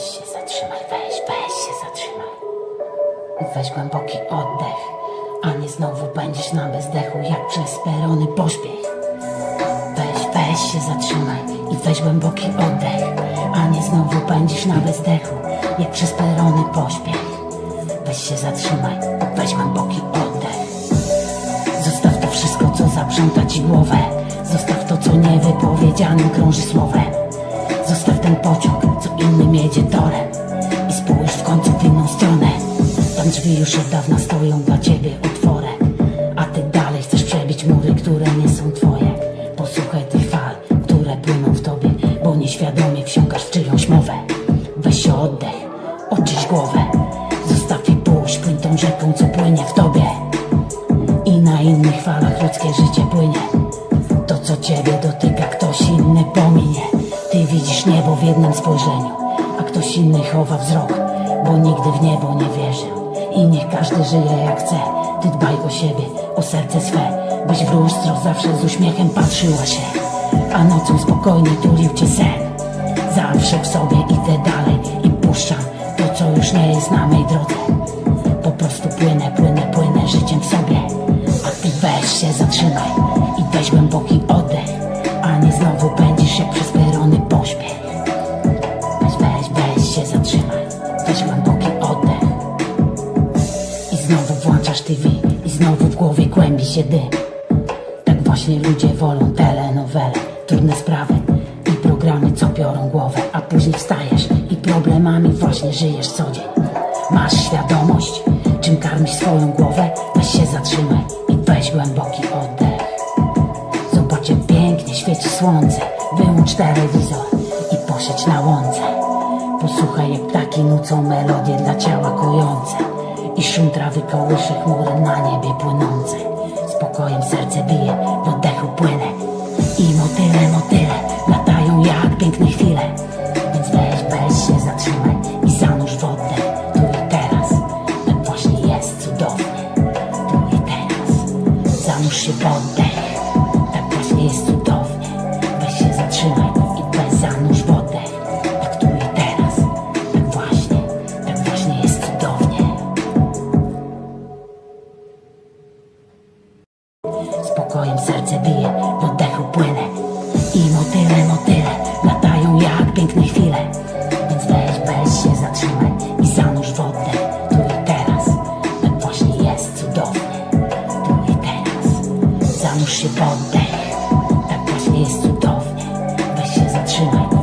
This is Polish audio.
Weź się zatrzymaj, weź, weź się zatrzymaj. Weź głęboki oddech, a nie znowu będziesz na bezdechu jak przez perony pośpiech. Weź, weź się zatrzymaj i weź głęboki oddech, a nie znowu będziesz na bezdechu jak przez perony pośpiech. Weź się zatrzymaj, weź głęboki oddech. Zostaw to wszystko, co zaprząta ci głowę. Zostaw to, co niewypowiedzianym krąży słowem. Zostaw ten pociąg, co innym jedzie torem. I spójrz w końcu w inną stronę. Tam drzwi już od dawna stoją dla ciebie otworem. A ty dalej chcesz przebić mury, które nie są twoje. Posłuchaj tych fal, które płyną w tobie, bo nieświadomie wsiąkasz w czyjąś mowę. Weź się oddech, oczyść głowę. Zostaw i pójść, płyń tą rzeką, co płynie w tobie. I na innych falach ludzkie życie płynie jednym spojrzeniu A ktoś inny chowa wzrok Bo nigdy w niebo nie wierzył I niech każdy żyje jak chce. Ty dbaj o siebie, o serce swe Byś w lustro zawsze z uśmiechem patrzyła się. A nocą spokojnie tulił cię sen. Zawsze w sobie idę dalej I znowu włączasz TV i znowu w głowie kłębi się dym. Tak właśnie ludzie wolą telenowele, trudne sprawy i programy, co biorą głowę A później wstajesz i problemami właśnie żyjesz co dzień. Masz świadomość, czym karmisz swoją głowę? Weź się zatrzymaj i weź głęboki oddech. Zobacz jak pięknie świeci słońce. Wyłącz telewizor i posiedź na łące. Posłuchaj jak ptaki nucą melodie dla ciała kojące Szum trawy kołysze chmury na niebie płynące. Spokojem serce bije, w oddechu płynę. I motyle, motyle latają jak piękne chwile. Więc weź, weź się zatrzymaj i zanurz wodę Tu i teraz, tak właśnie jest cudownie Tu i teraz, zanurz się w oddech Tak właśnie jest cudownie spokojem serce bije, w oddechu płynę. I motyle, motyle, latają jak piękne chwile. Więc weź, weź się zatrzymaj i zanurz wodę. Tu i teraz, tak właśnie jest cudownie Tu i teraz, zanurz się w oddech. Tak właśnie jest cudownie, weź się zatrzymaj.